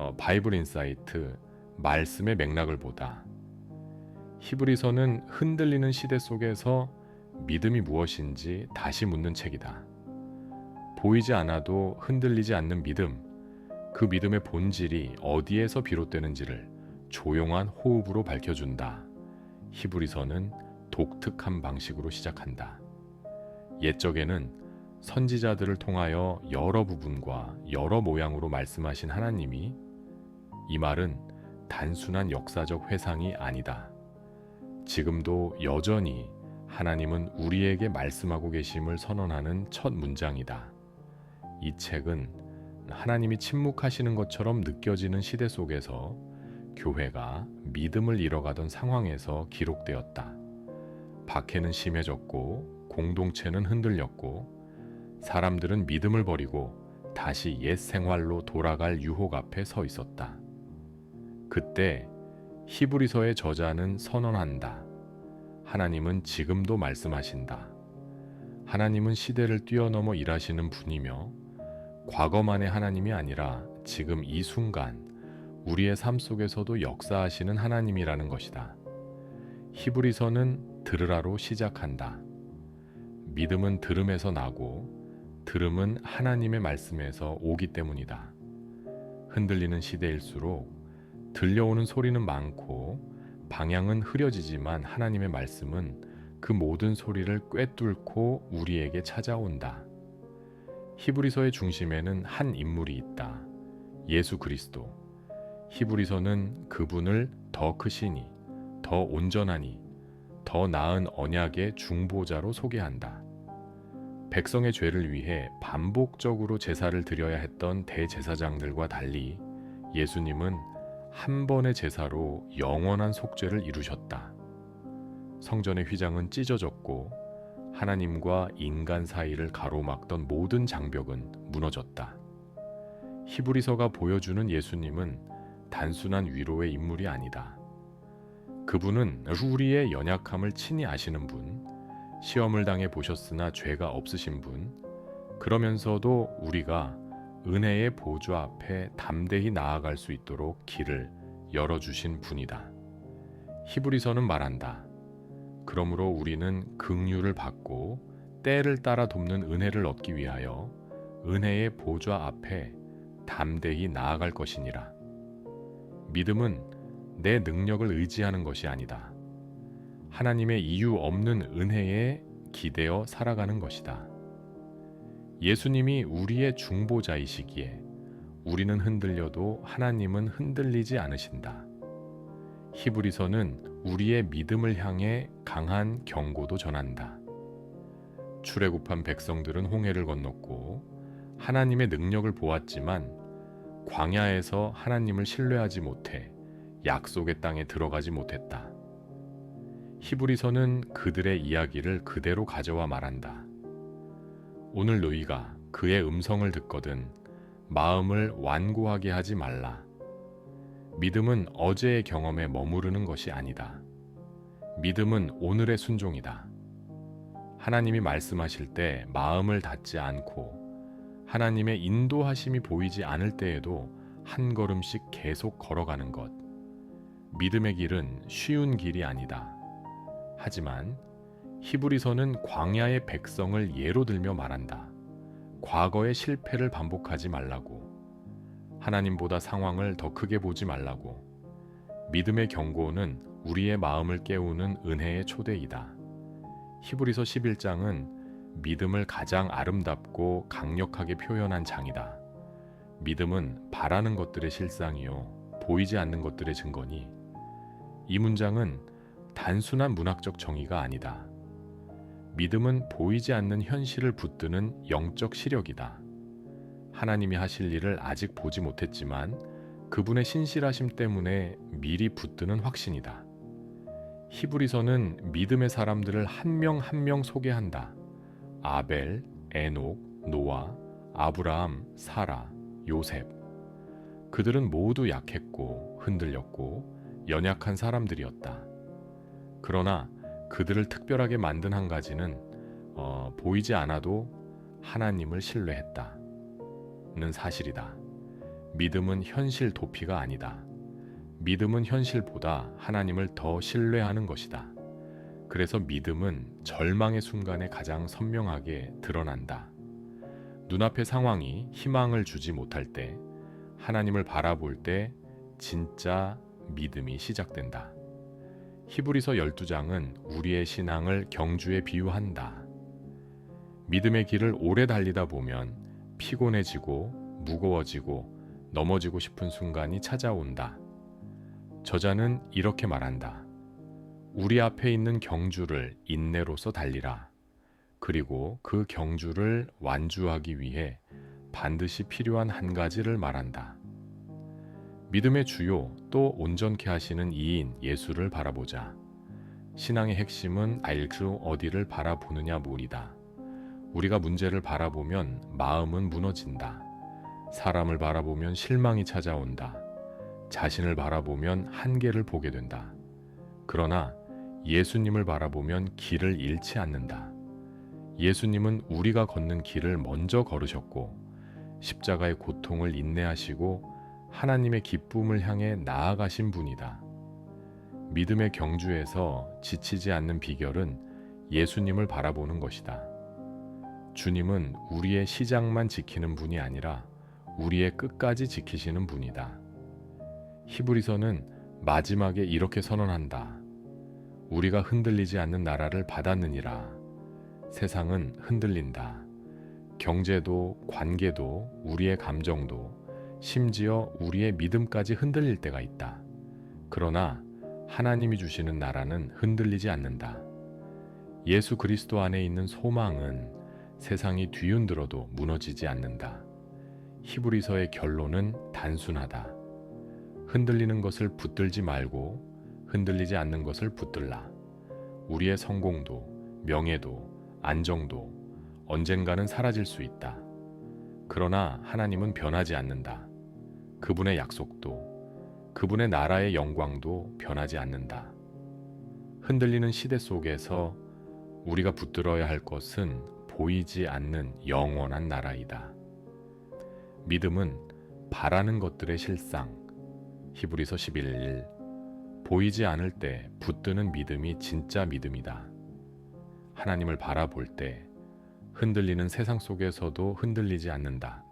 어, 바이블 인사이트 말씀의 맥락을 보다. 히브리서는 흔들리는 시대 속에서 믿음이 무엇인지 다시 묻는 책이다. 보이지 않아도 흔들리지 않는 믿음, 그 믿음의 본질이 어디에서 비롯되는지를 조용한 호흡으로 밝혀준다. 히브리서는 독특한 방식으로 시작한다. 옛적에는 선지자들을 통하여 여러 부분과 여러 모양으로 말씀하신 하나님이 이 말은 단순한 역사적 회상이 아니다. 지금도 여전히 하나님은 우리에게 말씀하고 계심을 선언하는 첫 문장이다. 이 책은 하나님이 침묵하시는 것처럼 느껴지는 시대 속에서 교회가 믿음을 잃어가던 상황에서 기록되었다. 박해는 심해졌고 공동체는 흔들렸고 사람들은 믿음을 버리고 다시 옛 생활로 돌아갈 유혹 앞에 서 있었다. 그때 히브리서의 저자는 선언한다. 하나님은 지금도 말씀하신다. 하나님은 시대를 뛰어넘어 일하시는 분이며 과거만의 하나님이 아니라 지금 이 순간 우리의 삶 속에서도 역사하시는 하나님이라는 것이다. 히브리서는 들으라로 시작한다. 믿음은 들음에서 나고 들음은 하나님의 말씀에서 오기 때문이다. 흔들리는 시대일수록 들려오는 소리는 많고 방향은 흐려지지만 하나님의 말씀은 그 모든 소리를 꿰뚫고 우리에게 찾아온다. 히브리서의 중심에는 한 인물이 있다. 예수 그리스도. 히브리서는 그분을 더 크시니, 더 온전하니, 더 나은 언약의 중보자로 소개한다. 백성의 죄를 위해 반복적으로 제사를 드려야 했던 대제사장들과 달리 예수님은 한 번의 제사로 영원한 속죄를 이루셨다. 성전의 휘장은 찢어졌고 하나님과 인간 사이를 가로막던 모든 장벽은 무너졌다. 히브리서가 보여주는 예수님은 단순한 위로의 인물이 아니다. 그분은 우리의 연약함을 친히 아시는 분, 시험을 당해 보셨으나 죄가 없으신 분, 그러면서도 우리가 은혜의 보좌 앞에 담대히 나아갈 수 있도록 길을 열어주신 분이다. 히브리서는 말한다. 그러므로 우리는 긍휼을 받고 때를 따라 돕는 은혜를 얻기 위하여 은혜의 보좌 앞에 담대히 나아갈 것이니라. 믿음은 내 능력을 의지하는 것이 아니다. 하나님의 이유 없는 은혜에 기대어 살아가는 것이다. 예수님이 우리의 중보자이시기에 우리는 흔들려도 하나님은 흔들리지 않으신다. 히브리서는 우리의 믿음을 향해 강한 경고도 전한다. 출애굽한 백성들은 홍해를 건넜고 하나님의 능력을 보았지만 광야에서 하나님을 신뢰하지 못해 약속의 땅에 들어가지 못했다. 히브리서는 그들의 이야기를 그대로 가져와 말한다. 오늘 너희가 그의 음성을 듣거든 마음을 완고하게 하지 말라. 믿음은 어제의 경험에 머무르는 것이 아니다. 믿음은 오늘의 순종이다. 하나님이 말씀하실 때 마음을 닫지 않고 하나님의 인도하심이 보이지 않을 때에도 한 걸음씩 계속 걸어가는 것. 믿음의 길은 쉬운 길이 아니다. 하지만 히브리서는 광야의 백성을 예로 들며 말한다. 과거의 실패를 반복하지 말라고. 하나님보다 상황을 더 크게 보지 말라고. 믿음의 경고는 우리의 마음을 깨우는 은혜의 초대이다. 히브리서 11장은 믿음을 가장 아름답고 강력하게 표현한 장이다. 믿음은 바라는 것들의 실상이요. 보이지 않는 것들의 증거니 이 문장은 단순한 문학적 정의가 아니다. 믿음은 보이지 않는 현실을 붙드는 영적 시력이다. 하나님이 하실 일을 아직 보지 못했지만 그분의 신실하심 때문에 미리 붙드는 확신이다. 히브리서는 믿음의 사람들을 한 명 한명 소개한다. 아벨, 에녹, 노아, 아브라함, 사라, 요셉. 그들은 모두 약했고 흔들렸고 연약한 사람들이었다. 그러나 그들을 특별하게 만든 한 가지는 어, 보이지 않아도 하나님을 신뢰했다는 사실이다. 믿음은 현실 도피가 아니다. 믿음은 현실보다 하나님을 더 신뢰하는 것이다. 그래서 믿음은 절망의 순간에 가장 선명하게 드러난다. 눈앞의 상황이 희망을 주지 못할 때, 하나님을 바라볼 때 진짜 믿음이 시작된다. 히브리서 12장은 우리의 신앙을 경주에 비유한다. 믿음의 길을 오래 달리다 보면 피곤해지고 무거워지고 넘어지고 싶은 순간이 찾아온다. 저자는 이렇게 말한다. 우리 앞에 있는 경주를 인내로서 달리라. 그리고 그 경주를 완주하기 위해 반드시 필요한 한 가지를 말한다. 믿음의 주요 또 온전케 하시는 이인 예수를 바라보자. 신앙의 핵심은 알수 어디를 바라보느냐 몰이다. 우리가 문제를 바라보면 마음은 무너진다. 사람을 바라보면 실망이 찾아온다. 자신을 바라보면 한계를 보게 된다. 그러나 예수님을 바라보면 길을 잃지 않는다. 예수님은 우리가 걷는 길을 먼저 걸으셨고 십자가의 고통을 인내하시고 하나님의 기쁨을 향해 나아가신 분이다. 믿음의 경주에서 지치지 않는 비결은 예수님을 바라보는 것이다. 주님은 우리의 시작만 지키는 분이 아니라 우리의 끝까지 지키시는 분이다. 히브리서는 마지막에 이렇게 선언한다. 우리가 흔들리지 않는 나라를 받았느니라. 세상은 흔들린다. 경제도, 관계도, 우리의 감정도, 심지어 우리의 믿음까지 흔들릴 때가 있다. 그러나 하나님이 주시는 나라는 흔들리지 않는다. 예수 그리스도 안에 있는 소망은 세상이 뒤흔들어도 무너지지 않는다. 히브리서의 결론은 단순하다. 흔들리는 것을 붙들지 말고 흔들리지 않는 것을 붙들라. 우리의 성공도, 명예도, 안정도 언젠가는 사라질 수 있다. 그러나 하나님은 변하지 않는다. 그분의 약속도, 그분의 나라의 영광도 변하지 않는다. 흔들리는 시대 속에서 우리가 붙들어야 할 것은 보이지 않는 영원한 나라이다. 믿음은 바라는 것들의 실상. 히브리서 11일 보이지 않을 때 붙드는 믿음이 진짜 믿음이다. 하나님을 바라볼 때 흔들리는 세상 속에서도 흔들리지 않는다.